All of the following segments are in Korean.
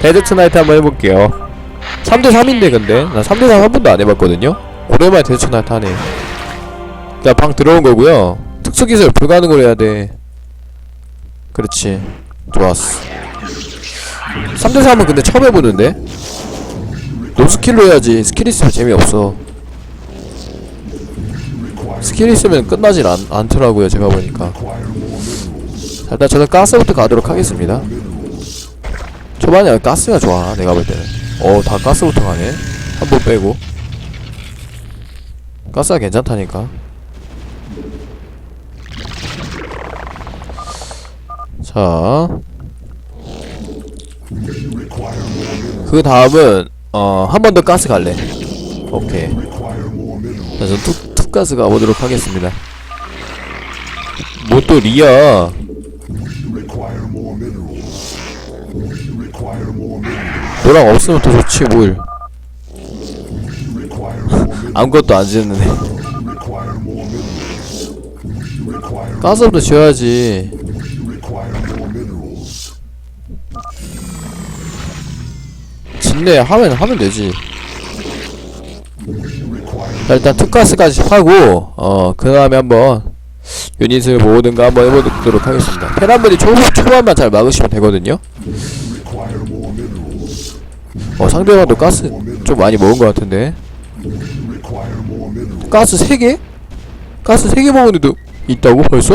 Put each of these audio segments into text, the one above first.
데드 투나이트 한번 해볼게요. 3대3인데 근데? 나 3대3 한 번도 안 해봤거든요? 오랜만에 데드 투나이트 하네. 자 방 들어온 거고요. 특수기술 불가능으로 해야 돼. 그렇지. 좋았어. 3대3은 근데 처음 해보는데? 노스킬로 해야지. 스킬 있으면 재미없어. 스킬 있으면 끝나질 않, 않더라고요 제가 보니까. 자, 일단 저는 가스부터 가도록 하겠습니다 초반에 가스가 좋아 내가 볼 때는 어다 가스부터 가네 한 번 빼고 가스가 괜찮다니까 자. 그 다음은 어 한 번 더 가스 갈래. 오케이. 자, 전 툭, 툭 가스 가보도록 하겠습니다. 뭐 또 리아. 너랑 없으면 더 좋지 뭘. 아무것도 안 지었는데. 가스부터 지어야지. 진내 하면 하면 되지. 자, 일단 투가스까지 하고 어 그 다음에 한번 유닛을 모으든가 한번 해보도록 하겠습니다. 테란분이 초, 초반만 잘 막으시면 되거든요. 어 상대방도 가스 좀 많이 먹은 것 같은데. 가스 3개? 가스 3개 먹은 애도 있다고 벌써?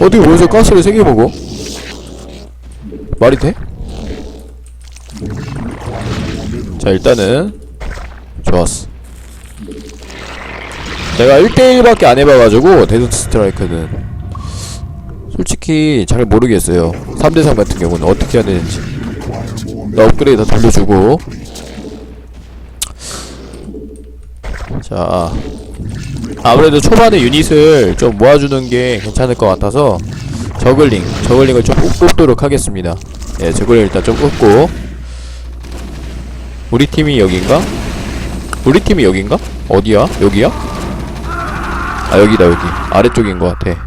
어떻게 벌써 가스를 3개 먹어? 말이 돼? 자 일단은 좋았어 내가 1대1밖에 안 해봐가지고 데드트 스트라이크는 솔직히 잘 모르겠어요 3대3 같은 경우는 어떻게 해야 되는지 나 업그레이드 다 돌려주고 자 아무래도 초반에 유닛을 좀 모아주는 게 괜찮을 것 같아서 저글링 저글링을 좀 뽑- 뽑도록 하겠습니다 예 저글링 일단 좀 뽑고 우리 팀이 여긴가? 우리 팀이 여긴가? 어디야? 여기야? 아 여기다 여기 아래쪽인 것 같아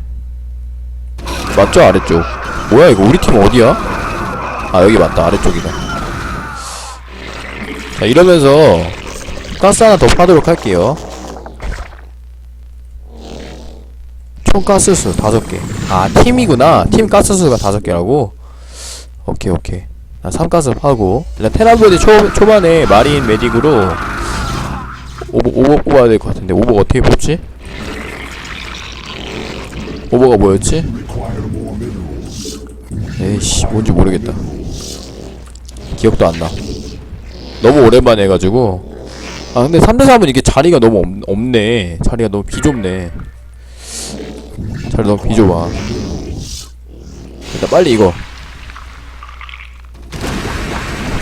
맞죠 아래쪽 뭐야 이거 우리 팀 어디야? 아 여기 맞다 아래쪽이다 자 이러면서 가스 하나 더 파도록 할게요. 총 가스수 다섯 개아 팀이구나. 팀 가스수가 다섯 개라고? 오케이 오케이. 아, 3가스 파고. 일단 테라보드 초, 초반에 마린 메딕으로 오버, 오버 뽑아야 될 것 같은데. 오버 어떻게 뽑지? 오버가 뭐였지? 에이씨 뭔지 모르겠다. 기억도 안나 너무 오랜만에 해가지고. 아 근데 3대3은 이게 자리가 너무 없, 없네. 자리가 너무 비좁네. 자리 너무 비좁아. 일단 빨리 이거.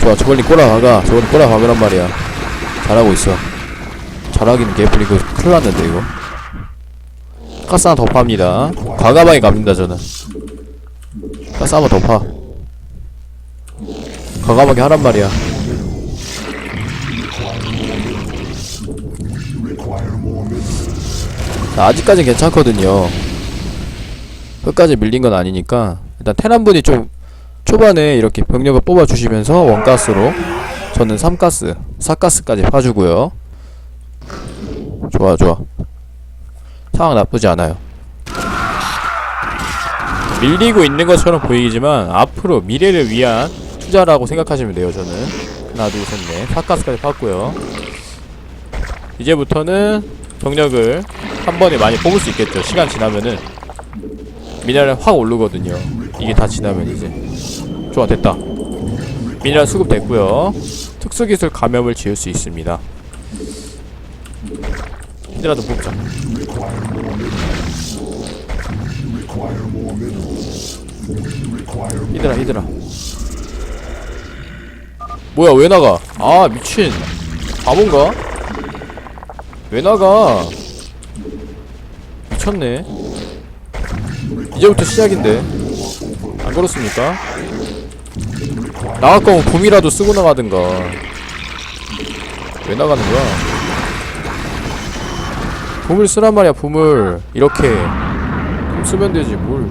좋아 저걸리 꼬라박아 저걸리 꼬라박으란 말이야. 잘하고 있어. 잘하기는 개뿔 이거 큰일났는데 이거. 가스 하나 더 팝니다. 과감하게 갑니다 저는. 가스 한번 더파. 과감하게 하란 말이야 아직까진 괜찮거든요. 끝까지 밀린 건 아니니까. 일단 테란분이 좀 초반에 이렇게 병력을 뽑아주시면서 원가스로 저는 3가스, 4가스까지 파주고요. 좋아 좋아. 상황 나쁘지 않아요. 밀리고 있는 것처럼 보이지만 앞으로 미래를 위한 투자라고 생각하시면 돼요 저는. 하나 둘셋넷. 4가스까지 팠고요. 이제부터는 병력을 한 번에 많이 뽑을 수 있겠죠. 시간 지나면은 미네랄 확 오르거든요. 이게 다 지나면 이제 좋아 됐다. 미네랄 수급 됐고요. 특수기술 감염을 지을 수 있습니다. 히드라도 뽑자. 히드라 히드라 뭐야 왜 나가? 아 미친. 바본가? 왜 나가? 미쳤네. 이제부터 시작인데. 안 그렇습니까? 나갈 거면 붐이라도 쓰고 나가든가. 왜 나가는 거야? 붐을 쓰란 말이야 붐을. 이렇게. 붐 쓰면 되지 뭘.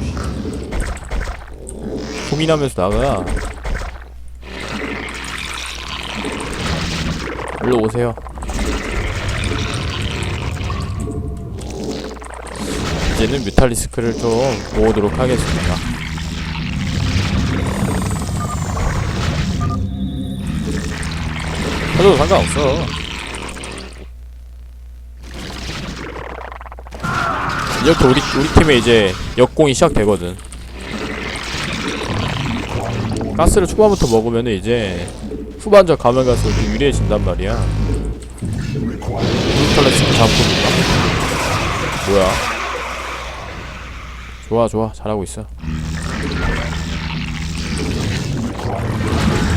붐이 나면서 나가 일로 오세요. 이제는 뮤탈리스크를 좀 모으도록 하겠습니다. 해도 상관없어. 이렇게 우리 우리 팀에 이제 역공이 시작되거든. 가스를 초반부터 먹으면 이제 후반전 가면 갈수록 좀 유리해진단 말이야. 뮤탈리스크 잡고 뭐야? 좋아 좋아 잘하고 있어.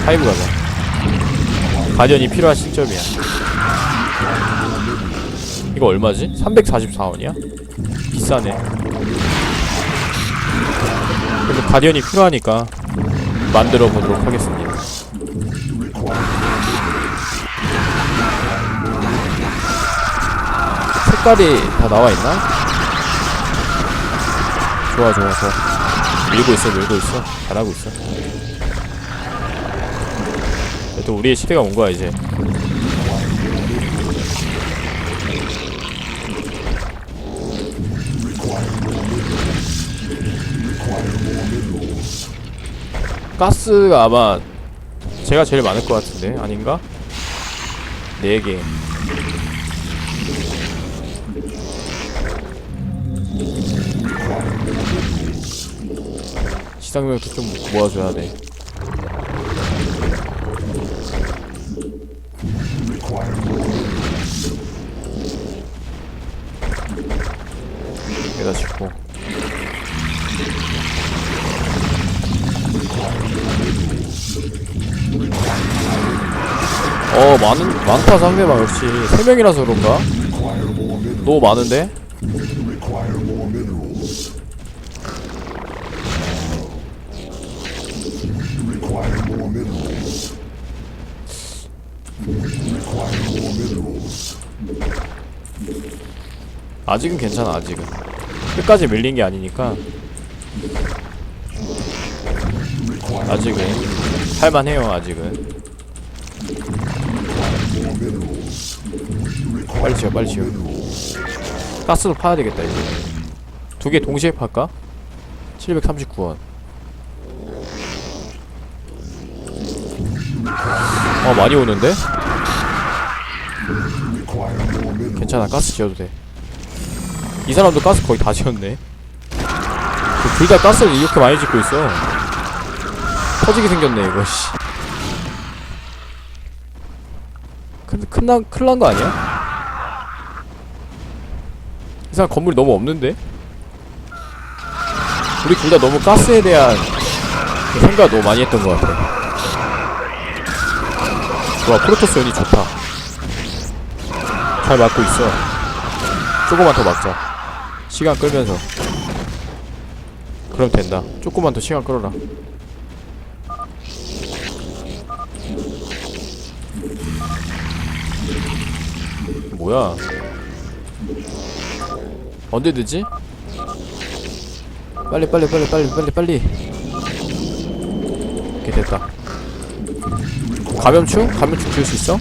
파이브 가자. 가전이 필요한 시점이야. 이거 얼마지? 344원이야? 비싸네. 그래도 가디언이 필요하니까 만들어 보도록 하겠습니다. 색깔이 다 나와 있나? 좋아 좋아 좋아. 밀고 있어 밀고 있어. 잘하고 있어. 또 우리의 시대가 온 거야 이제. 가스가 아마 제가 제일 많을 것 같은데 아닌가? 4개 시상명도 좀 모아줘야 돼 여기다 짚고 어 많은 많다 상대방 역시 세 명이라서 그런가? 너무 많은데? 아직은 괜찮아 아직은. 끝까지 밀린 게 아니니까. 아직은. 할만해요 아직은. 빨리 지어 빨리 지어 가스도 파야 되겠다 이제. 두개 동시에 팔까? 739원. 어 많이 오는데? 괜찮아 가스 지어도 돼 이 사람도 가스 거의 다 지었네 둘 다 가스를 이렇게 많이 짓고 있어 터지게 생겼네 이거 씨 큰, 큰난, 큰일 난거 아니야? 이 사람 건물이 너무 없는데? 우리 둘 다 너무 가스에 대한 그 생각을 너무 많이 했던 것 같아. 와, 프로토스 연이 좋다. 잘 막고 있어. 조금만 더 막자. 시간 끌면서. 그럼 된다. 조금만 더 시간 끌어라. 뭐야? 언제 되지? 빨리 빨리 빨리 빨리 빨리 빨리 오케이 됐다 감염충? 감염충 지을 수 있어?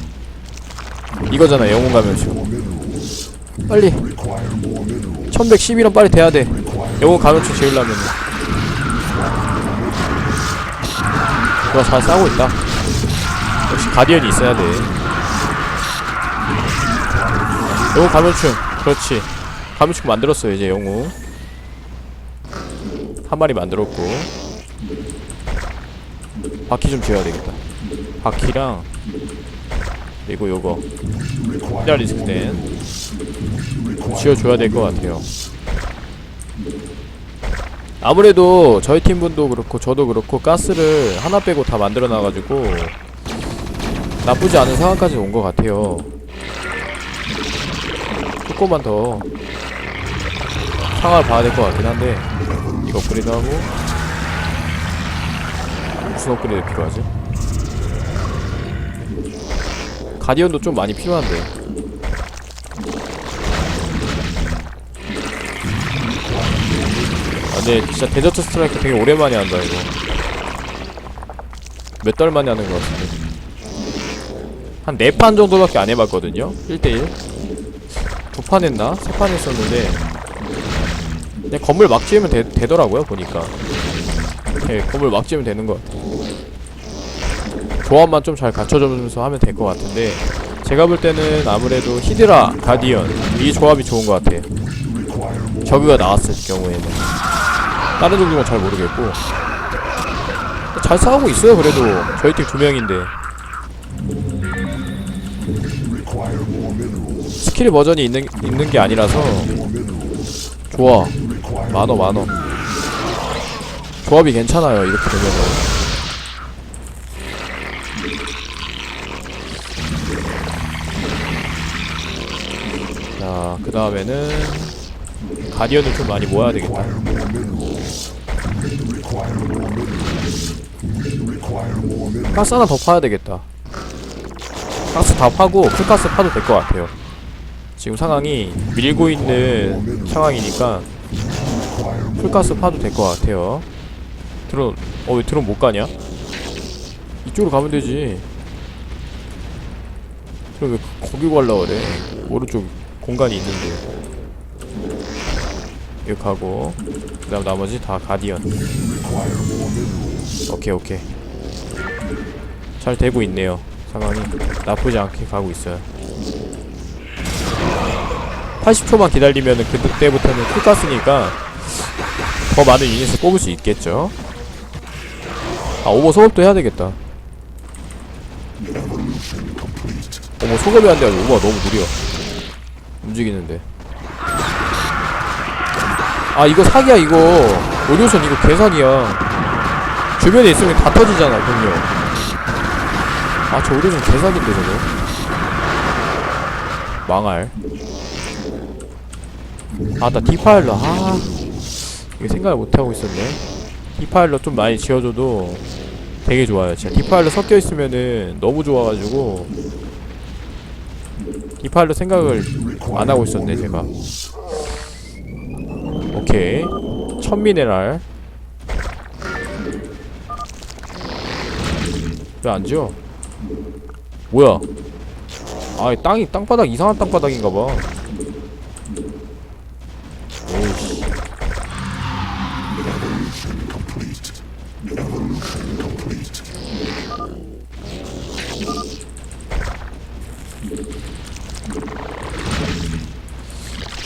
이거잖아 영웅 감염충 빨리 1111원 빨리 돼야 돼. 영웅 감염충 지으려면. 좋아 잘 싸우고 있다. 역시 가디언이 있어야 돼. 영웅 감염충 그렇지. 감염충 만들었어요 이제 영웅 한 마리 만들었고. 바퀴 좀 지어야 되겠다. 바퀴랑 그리고 요거. 히달 리스크 된 지어줘야 될 것 같아요. 아무래도 저희 팀분도 그렇고 저도 그렇고 가스를 하나 빼고 다 만들어 놔가지고 나쁘지 않은 상황까지 온 것 같아요. 조금만 더 상황을 봐야 될 것 같긴 한데 이거 업그레이드 하고 무슨 업그레이드 필요하지? 가디언도 좀 많이 필요한데 근데 진짜 데저트 스트라이크 되게 오랜만에 한다 이거. 몇 달 만에 하는 것 같은데. 한네판 정도밖에 안 해봤거든요? 1대1 두 판 했나? 세 판 했었는데. 그냥 건물 막 지으면 되, 되더라고요 보니까. 네, 건물 막 지으면 되는 것 같아요. 조합만 좀 잘 갖춰주면서 하면 될 것 같은데 제가 볼 때는 아무래도 히드라, 가디언 이 조합이 좋은 것 같아 저그가 나왔을 경우에는 다른 종류는 잘 모르겠고. 잘 싸우고 있어요 그래도. 저희 팀 두 명인데. 스킬 버전이 있는 있는 게 아니라서. 좋아. 많어 많어 조합이 괜찮아요 이렇게 되면은. 자, 그 다음에는 가디언을 좀 많이 모아야 되겠다. 가스 하나 더 파야 되겠다. 가스 다 파고 풀가스 파도 될 것 같아요. 지금 상황이 밀고 있는 상황이니까 풀가스 파도 될 것 같아요. 드론, 어 왜 드론 못 가냐? 이쪽으로 가면 되지. 드론 왜 거기 가려고 그래? 오른쪽 공간이 있는데. 이렇게 하고 그 다음 나머지 다 가디언. 오케이 오케이. 잘 되고 있네요. 상황이 나쁘지 않게 가고 있어요. 80초만 기다리면은 그때부터는 풀가스니까 더 많은 유닛을 뽑을 수 있겠죠? 아 오버 소급도 해야 되겠다. 어머 소급이 안 돼가지고 오버가 너무 느려. 움직이는데 아 이거 사기야 이거. 의료선 이거 개사기야. 주변에 있으면 다 터지잖아 병력 아저 의료선 개사기인데 저거. 망할. 아나 디파일러. 아 이거 생각을 못하고 있었네. 디파일러 좀 많이 지어줘도 되게 좋아요 진짜. 디파일러 섞여 있으면은 너무 좋아가지고. 디파일러 생각을 안 하고 있었네 제가 오케이. 천미네랄 왜 안 지어? 뭐야? 아 땅이 땅바닥 이상한 땅바닥인가봐.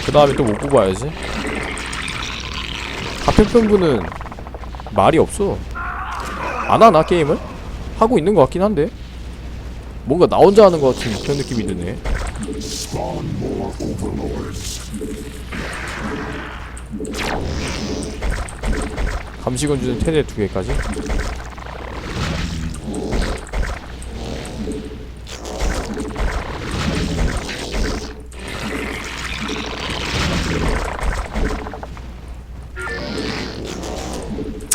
그 다음에 또 못 뽑아야지 가평평부는 말이 없어. 안 하나 게임을? 하고 있는 것 같긴 한데. 뭔가 나 혼자 하는 것 같은 그런 느낌이 드네. 감시건 주는 테레 두 개까지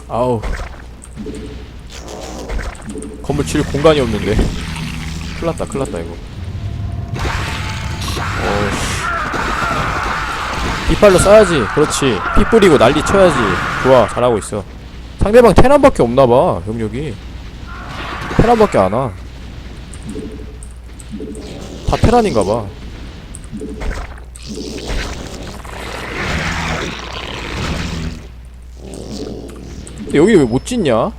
아우. 건물 칠 공간이 없는데. 큰일났다 큰일났다 이거. 어씨. 빗발로 쏴야지. 그렇지. 피 뿌리고 난리 쳐야지. 좋아 잘하고 있어. 상대방 테란밖에 없나봐 병력이. 테란밖에 안와. 다 테란인가봐 근데 여기 왜 못 짓냐?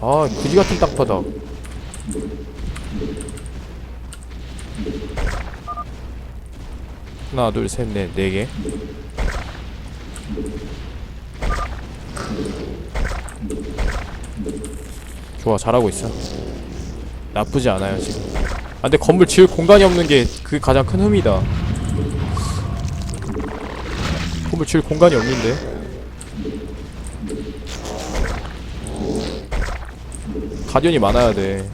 아, 그지 같은 땅바닥. 하나, 둘, 셋, 넷, 네 개. 좋아, 잘하고 있어. 나쁘지 않아요, 지금. 아, 근데 건물 지을 공간이 없는 게 그 가장 큰 흠이다. 건물 지을 공간이 없는데. 가디언이 많아야 돼.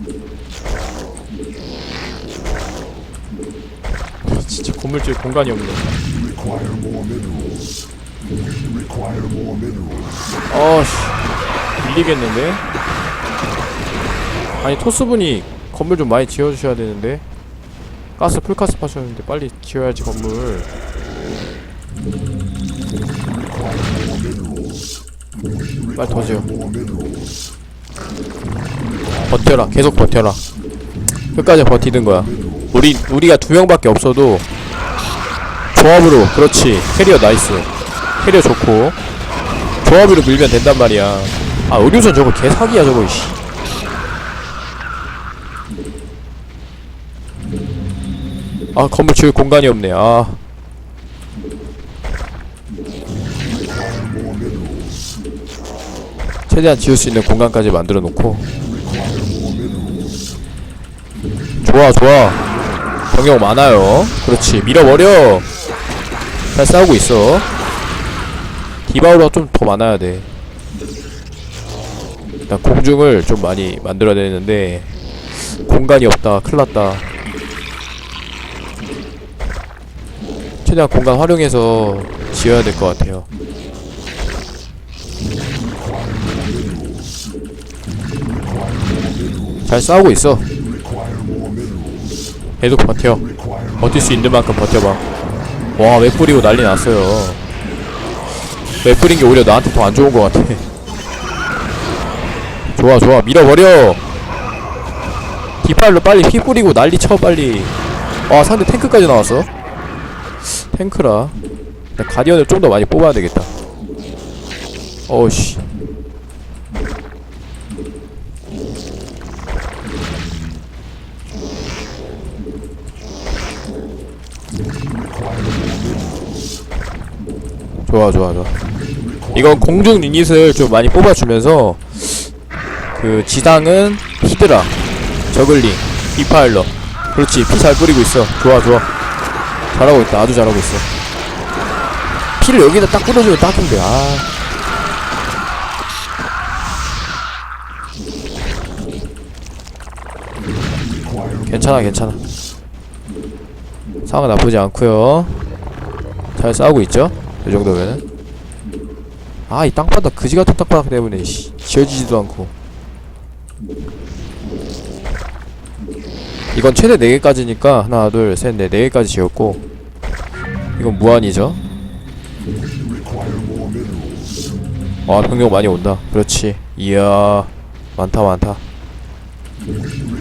아, 진짜 건물질 공간이 없네. 어씨 밀리겠는데? 아니 토스분이 건물 좀 많이 지어주셔야 되는데 가스 풀가스 파셨는데 빨리 지어야지 건물 빨리 더 지어 버텨라. 계속 버텨라. 끝까지 버티는 거야. 우리 우리가 두 명밖에 없어도 조합으로 그렇지. 캐리어 나이스. 캐리어 좋고. 조합으로 밀면 된단 말이야. 아 의료선 저거 개사기야 저거 씨. 아 건물 지을 공간이 없네. 아. 최대한 지을 수 있는 공간까지 만들어 놓고 좋아 좋아. 병력 많아요. 그렇지 밀어버려. 잘 싸우고 있어. 디바우가 좀더 많아야 돼. 일단 공중을 좀 많이 만들어야 되는데 공간이 없다. 큰일났다. 최대한 공간 활용해서 지어야 될 것 같아요. 잘 싸우고 있어 계속 버텨. 버틸 수 있는 만큼 버텨봐. 와 웹뿌리고 난리 났어요. 웹뿌린 게 오히려 나한테 더 안 좋은 것 같아. 좋아 좋아. 밀어버려! 디팔로 빨리 피 뿌리고 난리 쳐 빨리. 와 상대 탱크까지 나왔어? 탱크라. 나 가디언을 좀 더 많이 뽑아야 되겠다. 어우씨 좋아 좋아 좋아. 이건 공중 유닛을 좀 많이 뽑아주면서 그 지상은 히드라 저글링 디파일러. 그렇지 피 잘 뿌리고 있어. 좋아 좋아. 잘하고 있다. 아주 잘하고 있어. 피를 여기다 딱 뿌려주면 딱인데 아. 괜찮아 괜찮아. 상황 나쁘지 않고요. 잘 싸우고 있죠 이 정도면은? 아 이 땅바닥 그지같은 땅바닥 때문에 씨, 지어지지도 않고. 이건 최대 4개까지니까 하나 둘셋넷 4개까지 지었고. 이건 무한이죠? 아 병력 많이 온다. 그렇지. 이야 많다 많다.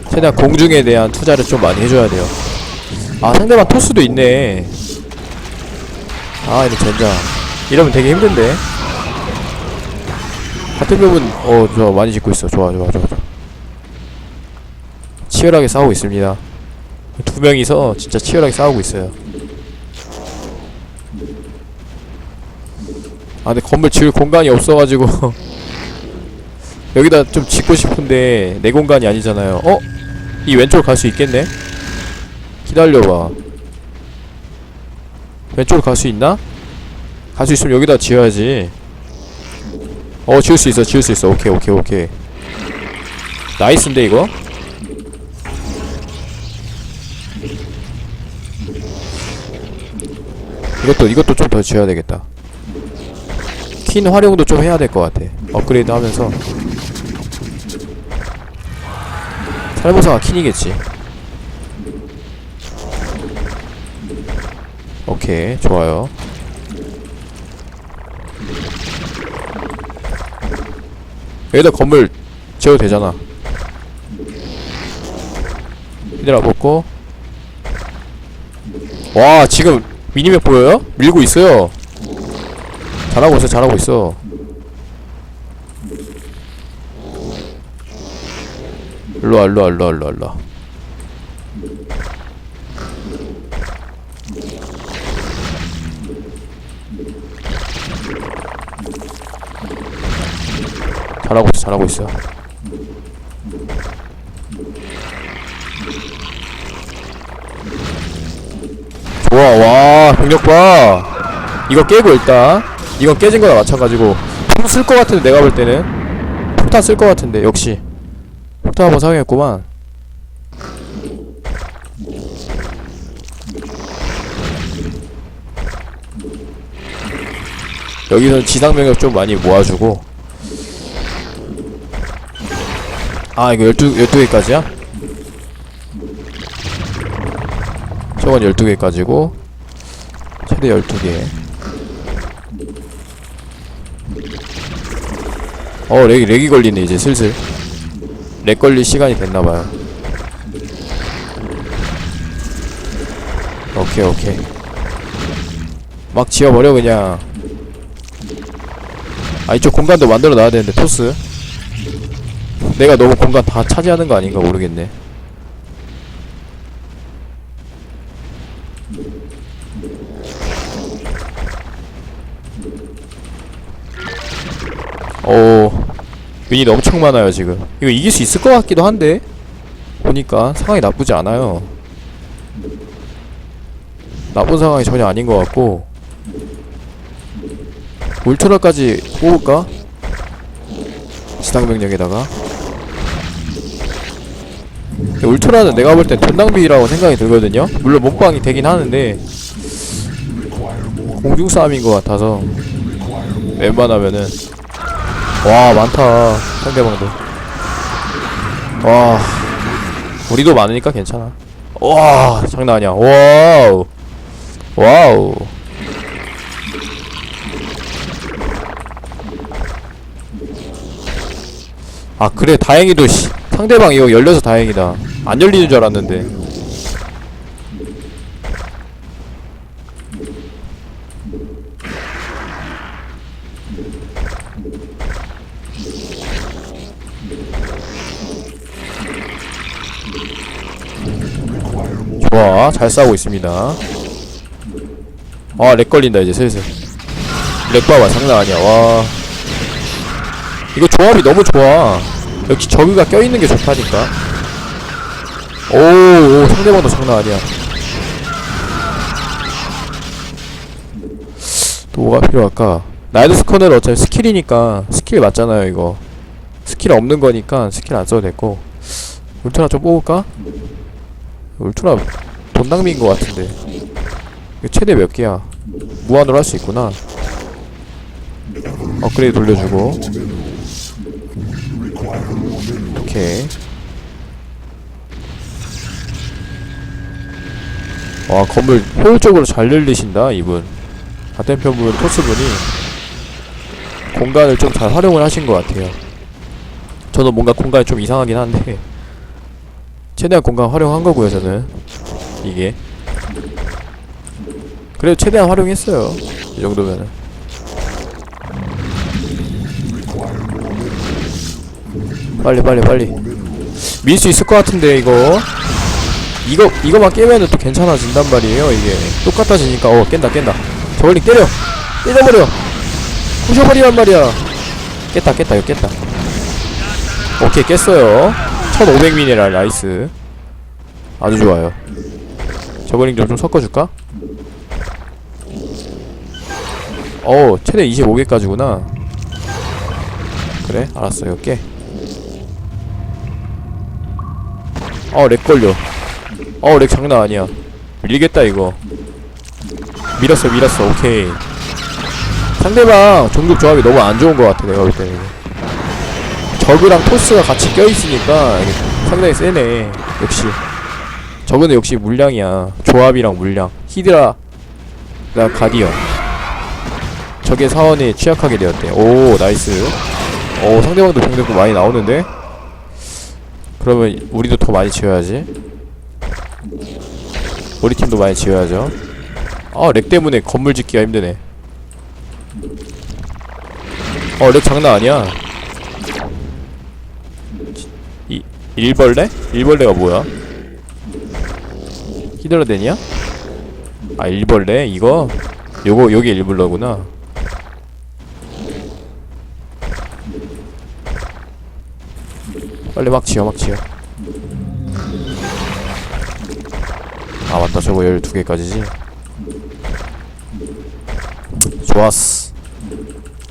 최대한 공중에 대한 투자를 좀 많이 해줘야 돼요. 아 상대방 토스도 있네 아 이거 젠장. 이러면 되게 힘든데. 같은 부분 어 좋아 많이 짓고 있어. 좋아 좋아 좋아 좋아. 치열하게 싸우고 있습니다. 두 명이서 진짜 치열하게 싸우고 있어요. 아 근데 건물 지을 공간이 없어가지고. 여기다 좀 짓고 싶은데 내 공간이 아니잖아요. 어? 이 왼쪽으로 갈수 있겠네? 기다려봐 왼쪽으로 갈 수 있나? 갈 수 있으면 여기다 지어야지. 어 지을 수 있어 지을 수 있어. 오케이 오케이 오케이. 나이스인데 이거? 이것도 이것도 좀 더 지어야 되겠다. 퀸 활용도 좀 해야 될 것 같아. 업그레이드 하면서. 살모사가 퀸이겠지 오케이 좋아요. 여기다 건물 지어도 되잖아. 얘들아 먹고. 와 지금 미니맵 보여요? 밀고 있어요. 잘하고 있어 잘하고 있어. 일로와 일로와 일로와 일로와 일로와 잘하고 있어 잘하고 있어. 좋아 와 병력 봐. 이거 깨고 일단. 이건 깨진 거나 마찬가지고. 풀쓸것 같은데 내가 볼 때는. 폭탄 쓸 것 같은데 역시. 폭탄 한번 사용했구만. 여기서는 지상 병력 좀 많이 모아주고 아 이거 12, 12개까지야? 저건 12개까지고 최대 12개. 어 렉이 렉이 걸리네 이제 슬슬. 렉 걸릴 시간이 됐나봐요. 오케이 오케이. 막 지어버려 그냥. 아 이쪽 공간도 만들어 놔야 되는데 토스 내가 너무 공간 다 차지하는 거 아닌가 모르겠네. 오 유닛 엄청 많아요 지금. 이거 이길 수 있을 것 같기도 한데 보니까 상황이 나쁘지 않아요. 나쁜 상황이 전혀 아닌 것 같고. 울트라까지 뽑을까? 지상병력에다가 울트라는 내가 볼 땐 돈 낭비라고 생각이 들거든요. 물론 몸빵이 되긴 하는데 공중 싸움인 것 같아서 웬만하면은 와 많다 상대방도. 와 우리도 많으니까 괜찮아. 와 장난 아니야. 와우. 와우. 아 그래 다행히도 씨 상대방 이거 열려서 다행이다. 안 열리는 줄 알았는데. 좋아 잘 싸우고 있습니다. 아렉 걸린다 이제 슬슬. 렉 봐봐 장난 아니야. 와. 이거 조합이 너무 좋아 역시 저기가 껴있는 게 좋다니까. 오, 오 상대방도 장난 아니야. 또 뭐가 필요할까? 나이드 스커는 어차피 스킬이니까 스킬 맞잖아요 이거. 스킬 없는 거니까 스킬 안 써도 됐고. 울트라 좀 뽑을까? 울트라 돈 낭비인 것 같은데. 이거 최대 몇 개야? 무한으로 할 수 있구나. 업그레이드 돌려주고 오케이. 와 건물 효율적으로 잘 열리신다 이분. 같은 분 토스분이 공간을 좀 잘 활용을 하신 것 같아요. 저는 뭔가 공간이 좀 이상하긴 한데 최대한 공간 활용한 거고요 저는. 이게. 그래도 최대한 활용했어요 이 정도면은 빨리 빨리 빨리. 밀 수 있을 것 같은데 이거. 이거 이거만 깨면은 또 괜찮아진단 말이에요 이게. 똑같아지니까. 어 깬다 깬다. 저걸링 때려! 때려버려! 부셔버리란 말이야. 깼다 깼다 이거 깼다. 오케이 깼어요. 1500 미네랄 나이스. 아주 좋아요. 저글링 좀, 좀 섞어줄까? 어 최대 25개까지구나. 그래 알았어 이거 깨 어, 렉 걸려. 어, 렉 장난 아니야. 밀겠다, 이거. 밀었어, 밀었어. 오케이. 상대방 종족 조합이 너무 안 좋은 것 같아, 내가 볼 때는. 저그랑 토스가 같이 껴있으니까 상당히 세네. 역시. 저그는 역시 물량이야. 조합이랑 물량. 히드라, 나 가디언. 적의 사원에 취약하게 되었대. 오, 나이스. 오, 상대방도 병력도 많이 나오는데? 그러면 우리도 더 많이 지어야지 우리 팀도 많이 지어야죠 아렉 때문에 건물 짓기가 힘드네 어렉 장난 아니야 이 일벌레? 일벌레가 뭐야? 히드라덴이야? 아 일벌레? 이거? 요거 요게 일벌레구나 빨리 막 지어 막 지어. 아 맞다. 저거 12개까지지? 좋았어.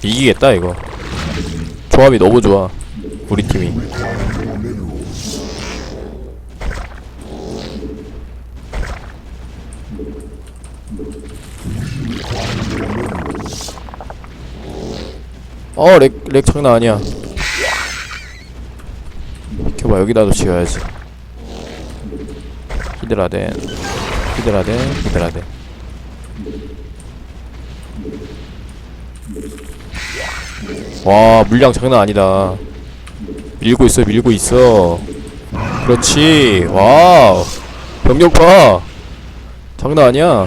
이기겠다 이거. 조합이 너무 좋아 우리 팀이. 어렉 렉 장난 아니야 비켜봐 여기다도 지어야지. 히드라덴 히드라덴 히드라덴 와 물량 장난 아니다. 밀고 있어 밀고 있어. 그렇지. 와우. 병력 봐. 장난 아니야.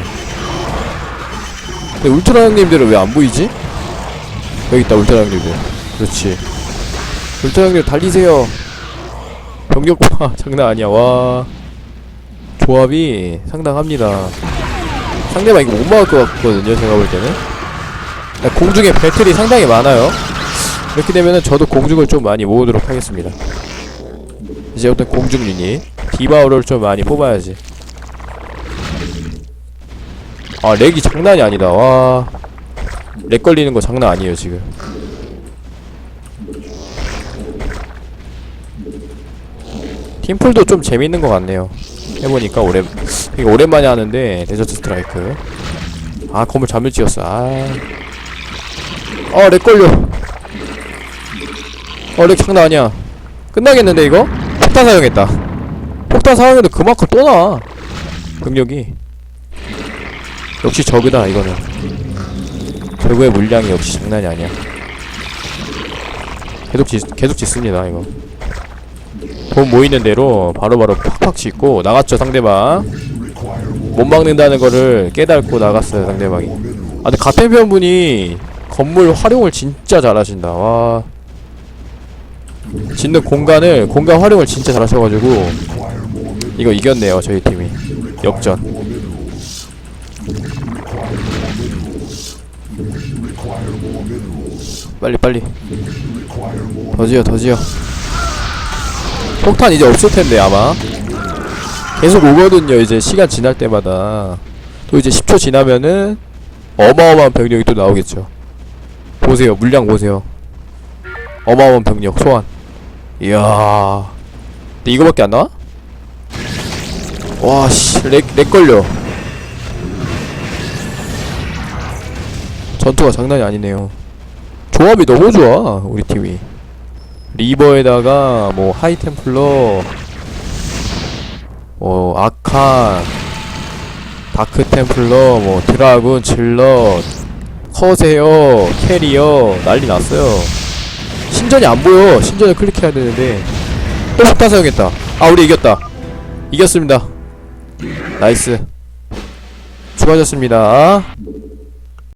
근데 울트라 형님들은 왜 안 보이지? 여기 있다 울트라 형님들. 그렇지. 울트라 형님 달리세요 병력 봐 장난 아니야. 와. 조합이 상당합니다. 상대방 이거 못 막을 것 같거든요 제가 볼 때는. 야, 공중에 배틀이 상당히 많아요. 이렇게 되면은 저도 공중을 좀 많이 모으도록 하겠습니다. 이제 어떤 공중 유닛 디바우를 좀 많이 뽑아야지. 아 렉이 장난이 아니다. 와렉 걸리는 거 장난 아니에요 지금 팀플도 좀 재밌는 것 같네요. 해보니까 오랜 되게 오랜만에 하는데 데저트 스트라이크. 아 건물 잠을 지었어. 아어렉 걸려. 어렉 장난 아니야. 끝나겠는데 이거? 폭탄 사용했다. 폭탄 사용해도 그만큼 또나. 능력이. 역시 저그다 이거는. 저그의 물량이 역시 장난이 아니야. 계속 짓 계속 짓습니다 이거 돈 모이는 대로 바로 바로 팍팍 짓고 나갔죠 상대방. 못 막는다는 거를 깨닫고 나갔어요 상대방이. 아 근데 같은 편분이 건물 활용을 진짜 잘하신다. 와. 짓는 공간을 공간 활용을 진짜 잘하셔가지고 이거 이겼네요 저희 팀이. 역전. 빨리 빨리. 더 지어 더 지어 폭탄 이제 없을 텐데 아마. 계속 오거든요 이제 시간 지날 때마다. 또 이제 10초 지나면은 어마어마한 병력이 또 나오겠죠. 보세요 물량 보세요. 어마어마한 병력 소환. 이야. 근데 이거밖에 안 나와? 와씨 렉, 렉 걸려. 전투가 장난이 아니네요. 조합이 너무 좋아 우리 팀이 리버에다가 뭐 하이템플러 뭐 아칸 다크템플러 뭐 드라군 질럿 커세어 캐리어 난리 났어요. 신전이 안 보여. 신전을 클릭해야 되는데. 또 폭탄 사용했다. 아 우리 이겼다. 이겼습니다. 나이스. 수고하셨습니다